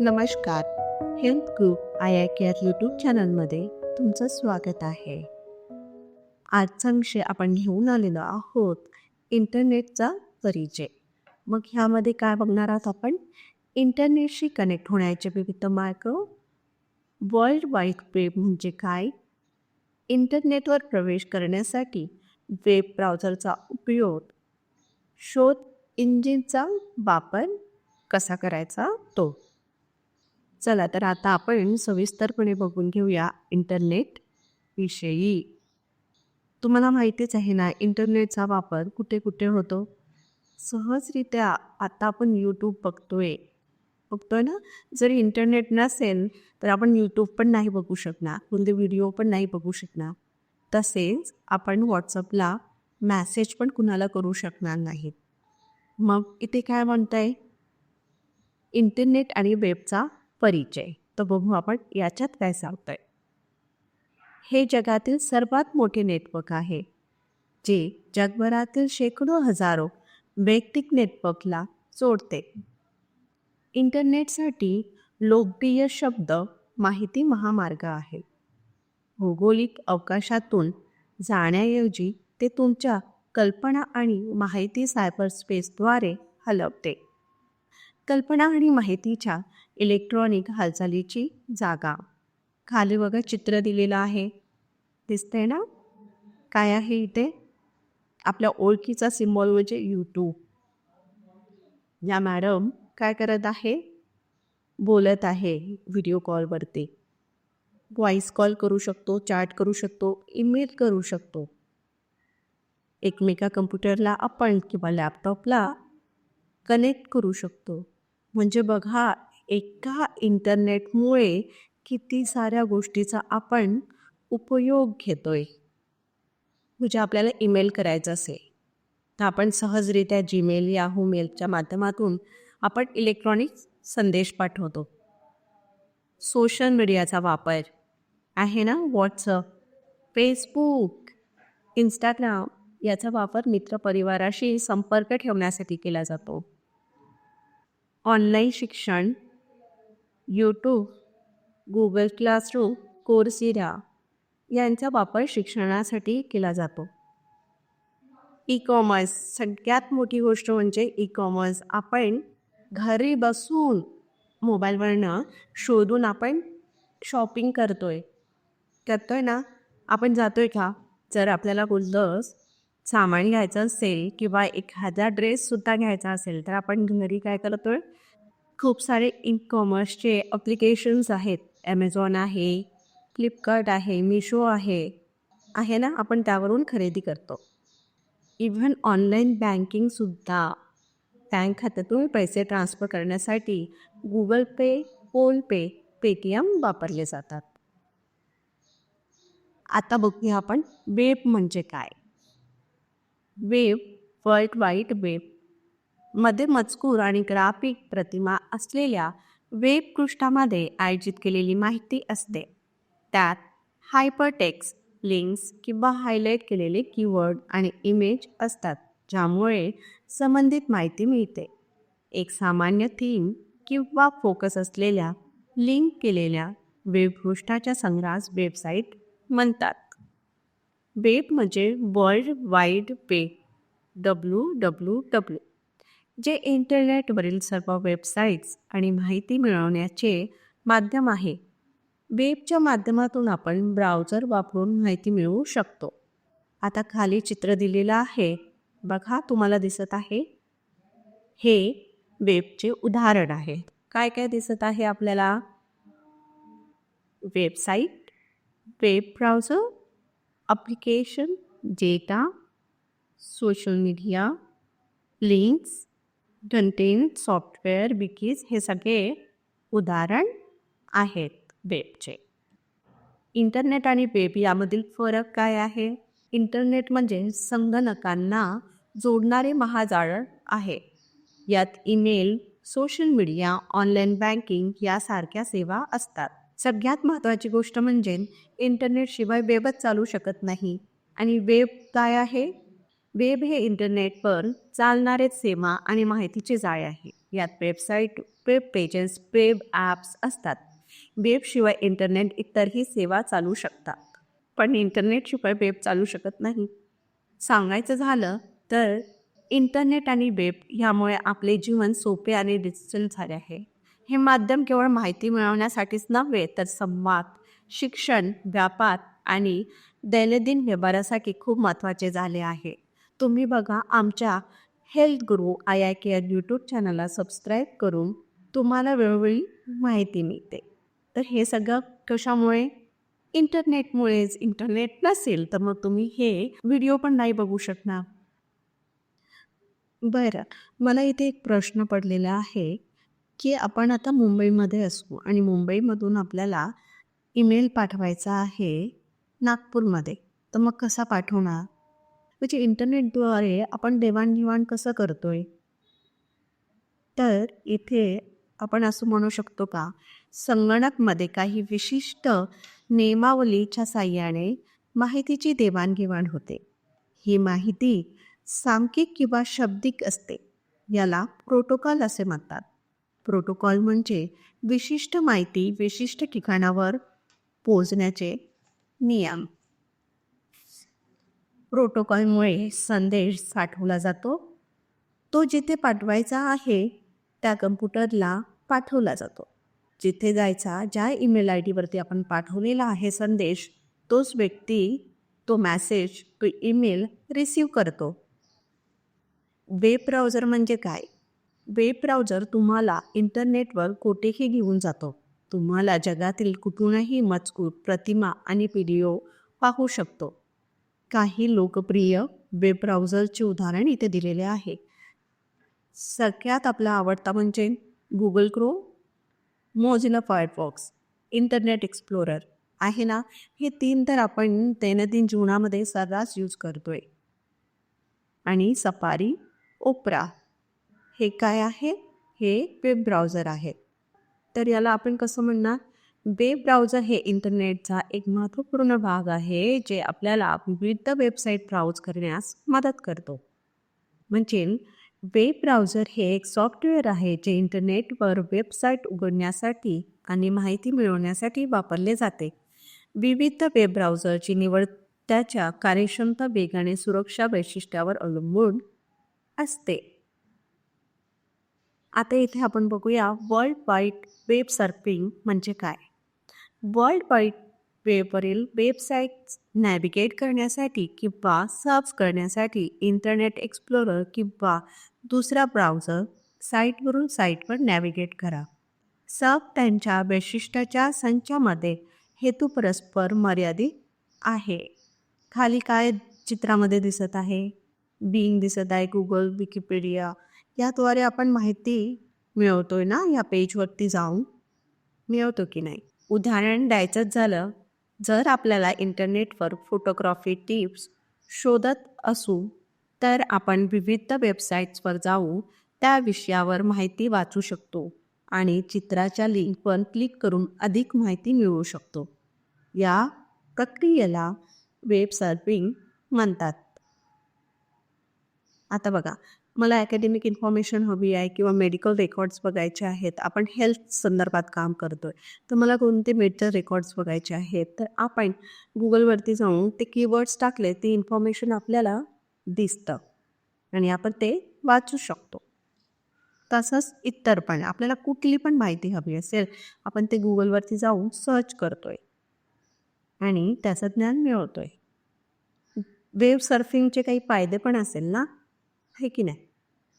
नमस्कार. Health group I I care YouTube चॅनलमध्ये तुमचं स्वागत आहे. आजचा विषय आपण घेऊन आलेलो आहोत इंटरनेटचा परिचय. मग ह्यामध्ये काय बघणार आहोत आपण? इंटरनेटशी कनेक्ट होण्याचे विविध मार्ग वर्ल्ड वाईड वेब म्हणजे काय? इंटरनेटवर प्रवेश करण्यासाठी वेब ब्राउझरचा उपयोग शोध इंजिनचा वापर कसा करायचा तो. चला तर आता आपण सविस्तरपणे बघून घेऊया इंटरनेट विषयी. तुम्हाला माहितीच आहे ना इंटरनेटचा वापर कुठे कुठे होतो? सहजरित्या आता आपण यूट्यूब बघतोय. बघतोय ना? जर इंटरनेट नसेल तर आपण यूट्यूब पण नाही बघू शकणार. कोणते व्हिडिओ पण नाही बघू शकणार. तसेच आपण व्हॉट्सअपला मॅसेज पण कुणाला करू शकणार नाहीत. मग इथे काय म्हणताय? इंटरनेट आणि वेबचा परिचय. तर बघू आपण याच्यात काय सांगतोय हे जगातील सर्वात मोठे नेटवर्क आहे जे जगभरातील शेकडो हजारो वैयक्तिक नेटवर्कला जोडते. इंटरनेटसाठी लोकप्रिय शब्द माहिती महामार्ग आहे. भौगोलिक अवकाशातून जाण्याऐवजी ते तुमच्या कल्पना आणि माहिती सायबर स्पेसद्वारे हलवते कल्पना आणि माहितीच्या इलेक्ट्रॉनिक हालचालीची जागा. खाली बघा चित्र दिलेलं आहे. दिसतंय ना? काय आहे इथे? आपल्या ओळखीचा सिम्बॉल म्हणजे यूट्यूब या मॅडम काय करत आहे? बोलत आहे व्हिडिओ कॉलवरती व्हॉईस कॉल करू शकतो चॅट करू शकतो ईमेल करू शकतो. एकमेका कम्प्युटरला आपण किंवा लॅपटॉपला कनेक्ट करू शकतो. म्हणजे बघा एका इंटरनेटमुळे किती साऱ्या गोष्टीचा आपण उपयोग घेतोय. म्हणजे आपल्याला ईमेल करायचं असेल तर आपण सहजरित्या जीमेल याहू मेलच्या माध्यमातून आपण इलेक्ट्रॉनिक संदेश पाठवतो. सोशल मीडियाचा वापर आहे ना? व्हॉट्सअप फेसबुक इंस्टाग्राम याचा वापर मित्रपरिवाराशी संपर्क ठेवण्यासाठी केला जातो. ऑनलाईन शिक्षण यूट्यूब गुगल क्लासरूम कोर्सिरा यांचा वापर शिक्षणासाठी केला जातो. ई कॉमर्स सगळ्यात मोठी गोष्ट म्हणजे ई कॉमर्स आपण घरी बसून मोबाईलवरनं शोधून आपण शॉपिंग करतोय. करतोय ना? आपण जातोय का? जर आपल्याला कोणतं सामान घ्यायचं असेल किंवा एखादा ड्रेससुद्धा घ्यायचा असेल तर आपण घरी काय करतो? खूप सारे ई कॉमर्सचे अप्लिकेशन्स आहेत. ॲमेझॉन आहे फ्लिपकार्ट आहे मिशो आहे. आहे ना? आपण त्यावरून खरेदी करतो. इव्हन ऑनलाईन बँकिंगसुद्धा बँक खात्यातून पैसे ट्रान्सफर करण्यासाठी गुगल पे फोनपे पेटीएम वापरले जातात. आता बघूया आपण वेब म्हणजे काय? Web world wide web. मध्ये मजकूर आणि ग्राफिक प्रतिमा असलेल्या वेब पृष्ठामध्ये आयोजित केलेली माहिती असते. त्यात हायपरटेक्स लिंक्स किंवा हायलाईट केलेले कीवर्ड आणि इमेज असतात ज्यामुळे संबंधित माहिती मिळते. एक सामान्य थीम किंवा फोकस असलेल्या लिंक केलेल्या वेबपृष्ठाच्या संग्रहास वेबसाईट म्हणतात. वेब म्हणजे world wide web W W W. जे इंटरनेटवरील सर्व वेबसाईट्स आणि माहिती मिळवण्याचे माध्यम आहे. वेबच्या माध्यमातून आपण ब्राउझर वापरून माहिती मिळवू शकतो. आता खाली चित्र दिलेलं आहे. बघा तुम्हाला दिसत आहे. हे वेबचे उदाहरण आहे. काय काय दिसत आहे आपल्याला? Website web browser application data social media links content software wikis हे सगळे उदाहरण आहेत वेबचे इंटरनेट आणि वेब यामधील फरक काय आहे? इंटरनेट म्हणजे संगणकांना जोडणारे महाजाळ आहे. यात email social media online banking यासारख्या सेवा असतात. सगळ्यात महत्त्वाची गोष्ट म्हणजे इंटरनेटशिवाय वेबच चालू शकत नाही. आणि वेब काय आहे? वेब हे इंटरनेटवर चालणारे सेवा आणि माहितीचे जाळे आहे. यात website web pages web apps असतात. वेबशिवाय इंटरनेट इतरही सेवा चालू शकतात. पण इंटरनेटशिवाय वेब चालू शकत नाही. सांगायचं झालं तर इंटरनेट आणि वेब ह्यामुळे आपले जीवन सोपे आणि डिजिटल झाले आहे. हे माध्यम केवळ माहिती मिळवण्यासाठीच नव्हे तर संवाद शिक्षण व्यापार आणि दैनंदिन व्यवहारासाठी खूप महत्त्वाचे झाले आहे. तुम्ही बघा आमच्या health guru I I care YouTube चॅनलला सबस्क्राईब करून तुम्हाला वेळोवेळी माहिती मिळते. तर हे सगळं कशामुळे? इंटरनेटमुळेच. इंटरनेट नसेल तर मग तुम्ही हे व्हिडिओ पण नाही बघू शकणार. बरं. मला इथे एक प्रश्न पडलेला आहे. की आपण आता मुंबईमध्ये असू आणि मुंबईमधून आपल्याला ईमेल पाठवायचा आहे नागपूरमध्ये तर मग कसा पाठवणार? म्हणजे इंटरनेटद्वारे आपण देवाणघेवाण कसं करतो आहे तर इथे आपण असं म्हणू शकतो का? संगणकमध्ये काही विशिष्ट नियमावलीच्या साह्याने माहितीची देवाणघेवाण होते. ही माहिती सांख्यिक किंवा शब्दिक असते याला प्रोटोकॉल असे म्हणतात. प्रोटोकॉल म्हणजे विशिष्ट माहिती विशिष्ट ठिकाणावर पोचण्याचे नियम. प्रोटोकॉलमुळे संदेश साठवला जातो. तो जिथे पाठवायचा आहे त्या कम्प्युटरला पाठवला जातो. जिथे जायचा ज्या ईमेल आय डीवरती आपण पाठवलेला आहे संदेश तोच व्यक्ती तो मॅसेज तो ईमेल रिसीव करतो. वेब ब्राउझर म्हणजे काय? वेब ब्राउझर तुम्हाला इंटरनेटवर कोठेही घेऊन जातो. तुम्हाला जगातील कुठूनही मजकूर प्रतिमा आणि व्हिडिओ पाहू शकतो. काही लोकप्रिय वेब ब्राउझरचे उदाहरण इथे दिलेले आहे. सगळ्यात आपला आवडता म्हणजे गुगल क्रो मोझिला फायरफॉक्स इंटरनेट एक्सप्लोरर आहे ना? हे तीन तर आपण दैनंदिन जीवनामध्ये सर्रास यूज करतोय. आणि सफारी ओपरा हे काय आहे? हे वेब ब्राउझर आहेत तर याला आपण कसं म्हणणार? वेब ब्राउझर हे इंटरनेटचा एक महत्त्वपूर्ण भाग आहे जे आपल्याला विविध वेबसाईट ब्राउज करण्यास मदत करतो. म्हणजे वेब ब्राउझर हे एक सॉफ्टवेअर आहे जे इंटरनेटवर वेबसाईट उघडण्यासाठी आणि माहिती मिळवण्यासाठी वापरले जाते. विविध वेब ब्राउझरची निवड त्याच्या कार्यक्षमता वेगाने सुरक्षा वैशिष्ट्यावर अवलंबून असते. आता इथे आपण बघूया वर्ल्ड वाईड वेब सर्फिंग म्हणजे काय? वर्ल्ड वाईड वेबवरील वेबसाईट्स नॅविगेट करण्यासाठी किंवा सर्च करण्यासाठी इंटरनेट एक्सप्लोरर किंवा दुसरा ब्राउझर साईटवरून साईटवर नॅव्हिगेट करा. सब त्यांच्या वैशिष्ट्याच्या संचामध्ये हेतू परस्पर मर्यादित आहे. खाली काय चित्रामध्ये दिसत आहे? बिंग दिसत आहे गुगल विकिपीडिया याद्वारे आपण माहिती मिळवतोय ना या पेजवरती जाऊन? मिळवतो की नाही? उदाहरण द्यायचंच झालं जर आपल्याला इंटरनेटवर फोटोग्राफी टिप्स शोधत असू तर आपण विविध वेबसाईट्सवर जाऊ त्या विषयावर माहिती वाचू शकतो आणि चित्राच्या लिंकवर क्लिक करून अधिक माहिती मिळवू शकतो. या प्रक्रियेला वेब सर्फिंग म्हणतात. आता बघा मला अकॅडमिक इन्फॉर्मेशन हवी आहे किंवा मेडिकल रेकॉर्ड्स बघायचे आहेत. आपण हेल्थ संदर्भात काम करतो आहे तर मला कोणते मेडिकल रेकॉर्ड्स बघायचे आहेत? तर आपण गुगलवरती जाऊन ते कीवर्ड्स टाकले ते इन्फॉर्मेशन आपल्याला दिसतं. आणि आपण ते वाचू शकतो. तसंच इतर पण. आपल्याला कुठली पण माहिती हवी असेल आपण ते गुगलवरती जाऊन सर्च करतोय. आणि त्याचं ज्ञान मिळवतोय. वेब सर्फिंगचे काही फायदे पण असेल ना? आहे की नाही?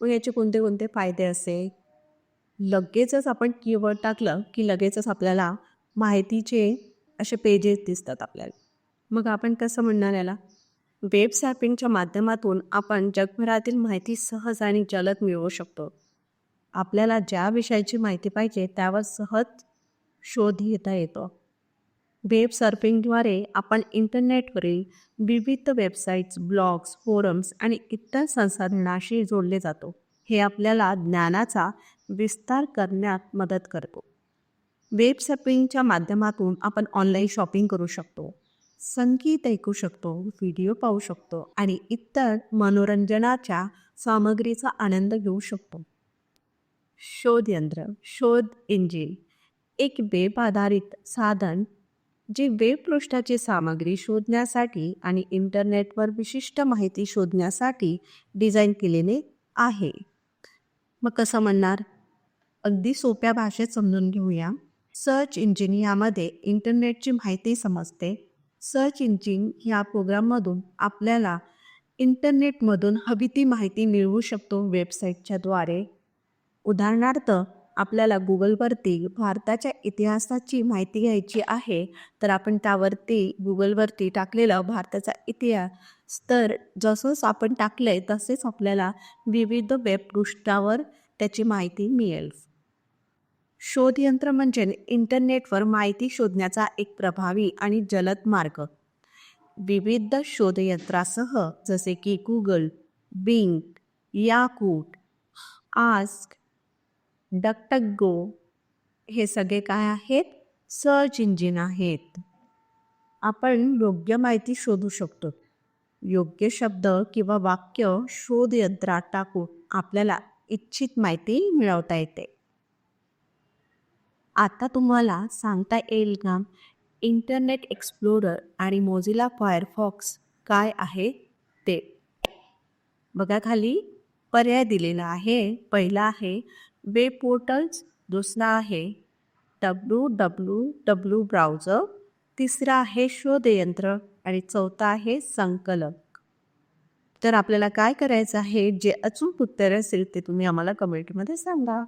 मग याचे कोणते कोणते फायदे असे? लगेचच आपण कीवर्ड टाकलं की लगेचच आपल्याला माहितीचे असे पेजेस दिसतात आपल्याला. मग आपण कसं म्हणणार याला? वेब सॅपिंगच्या माध्यमातून आपण जगभरातील माहिती सहज आणि जलद मिळवू शकतो. आपल्याला ज्या विषयाची माहिती पाहिजे त्यावर सहज शोध घेता येतो. वेब सर्फिंगद्वारे आपण इंटरनेटवरील विविध वेबसाईट्स ब्लॉग्स फोरम्स आणि इतर संसाधनाशी जोडले जातो. हे आपल्याला ज्ञानाचा विस्तार करण्यात मदत करतो. वेब सर्फिंगच्या माध्यमातून आपण ऑनलाईन शॉपिंग करू शकतो संगीत ऐकू शकतो व्हिडिओ पाहू शकतो आणि इतर मनोरंजनाच्या सामग्रीचा आनंद घेऊ शकतो. शोधयंत्र शोध इंजिन एक वेब आधारित साधन जे वेब पृष्ठाची सामग्री शोधण्यासाठी आणि इंटरनेटवर विशिष्ट माहिती शोधण्यासाठी डिझाईन केलेले आहे. मग कसं म्हणणार? अगदी सोप्या भाषेत समजून घेऊया. सर्च इंजिन यामध्ये इंटरनेटची माहिती समजते. सर्च इंजिन ह्या प्रोग्राममधून आपल्याला इंटरनेटमधून हवी ती माहिती मिळवू शकतो वेबसाईटच्याद्वारे उदाहरणार्थ आपल्याला गुगलवरती भारताच्या इतिहासाची माहिती घ्यायची आहे तर आपण त्यावरती गुगलवरती टाकलेलं भारताचा इतिहास. तर जसंच आपण टाकलं आहे तसेच आपल्याला विविध वेबपृष्ठावर त्याची माहिती मिळेल. शोधयंत्र म्हणजे इंटरनेटवर माहिती शोधण्याचा एक प्रभावी आणि जलद मार्ग. विविध शोधयंत्रासह जसे की गुगल बिंग याकूट आस्क डकटक हे सगळे काय आहेत? सर्च इंजिन आहेत. आपण योग्य माहिती शोधू शकतो. योग्य शब्द किंवा वाक्य शोध यंत्रात टाकून आपल्याला इच्छित माहिती मिळवता येते. आता तुम्हाला सांगता येईल का? इंटरनेट एक्सप्लोरर आणि मोझिला फायरफॉक्स काय आहे ते. बघा खाली. पर्याय दिलेला आहे. पहिला आहे वेब पोर्टल्स दूसरा आहे डब्ल्यू डब्ल्यू डब्ल्यू ब्राउझर. तिसरा आहे शोधयंत्र आणि चौथा आहे संकलक. तर आपल्याला काय करायचं आहे? जे अचूक उत्तर असेल ते तुम्ही आम्हाला कमेंटमध्ये सांगा.